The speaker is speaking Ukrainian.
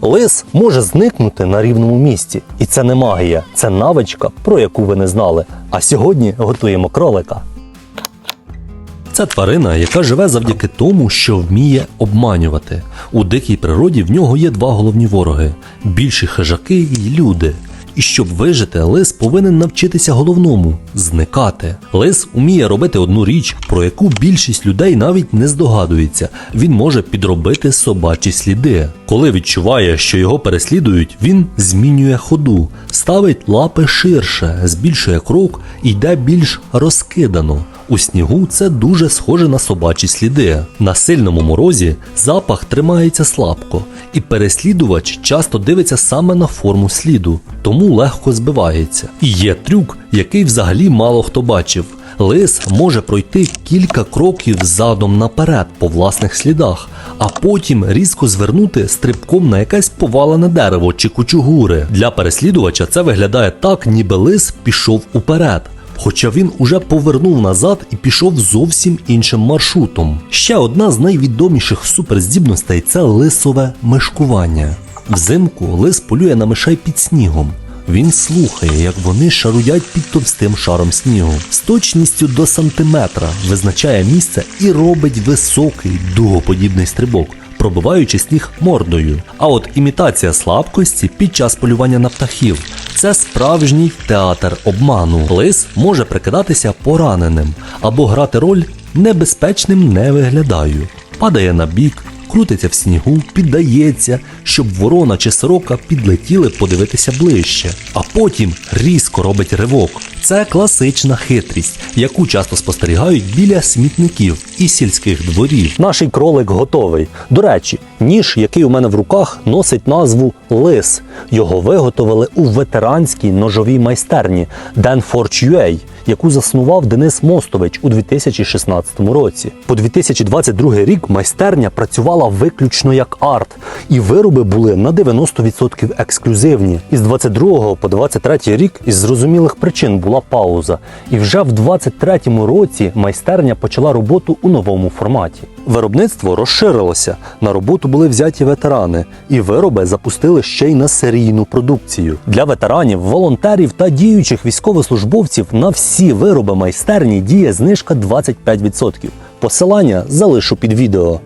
Лис може зникнути на рівному місці, і це не магія, це навичка, про яку ви не знали. А сьогодні готуємо кролика. Це тварина, яка живе завдяки тому, що вміє обманювати. У дикій природі в нього є два головні вороги: більші хижаки і люди. І щоб вижити, лис повинен навчитися головному зникати. Лис уміє робити одну річ, про яку більшість людей навіть не здогадується. Він може підробити собачі сліди. Коли відчуває, що його переслідують, він змінює ходу, ставить лапи ширше, збільшує крок і йде більш розкидано. У снігу це дуже схоже на собачі сліди. На сильному морозі запах тримається слабко, і переслідувач часто дивиться саме на форму сліду, тому легко збивається. І є трюк, який взагалі мало хто бачив. Лис може пройти кілька кроків задом наперед по власних слідах, а потім різко звернути стрибком на якесь повалене дерево чи кучугури. Для переслідувача це виглядає так, ніби лис пішов уперед. Хоча він уже повернув назад і пішов зовсім іншим маршрутом. Ще одна з найвідоміших суперздібностей це лисове мишкування. Взимку лис полює на мишей під снігом. Він слухає, як вони шаруять під товстим шаром снігу. З точністю до сантиметра визначає місце і робить високий дугоподібний стрибок, пробиваючи сніг мордою. А от імітація слабкості під час полювання на птахів це справжній театр обману. Лис може прикидатися пораненим або грати роль небезпечним не виглядаю. Падає на бік, крутиться в снігу, піддається, щоб ворона чи сорока підлетіли подивитися ближче, а потім різко робить ривок. Це класична хитрість, яку часто спостерігають біля смітників і сільських дворів. Наш кролик готовий. До речі, ніж, який у мене в руках, носить назву Лис. Його виготовили у ветеранській ножовій майстерні Danforge UA, яку заснував Денис Мостович у 2016 році. По 2022 рік майстерня працювала виключно як арт, і вироби були на 90% ексклюзивні. Із 22 по 23 рік із зрозумілих причин була пауза. І вже в 23 році майстерня почала роботу у новому форматі. Виробництво розширилося. На роботу були взяті ветерани, і вироби запустили ще й на серійну продукцію. Для ветеранів, волонтерів та діючих військовослужбовців на всі вироби майстерні діє знижка 25%. Посилання залишу під відео.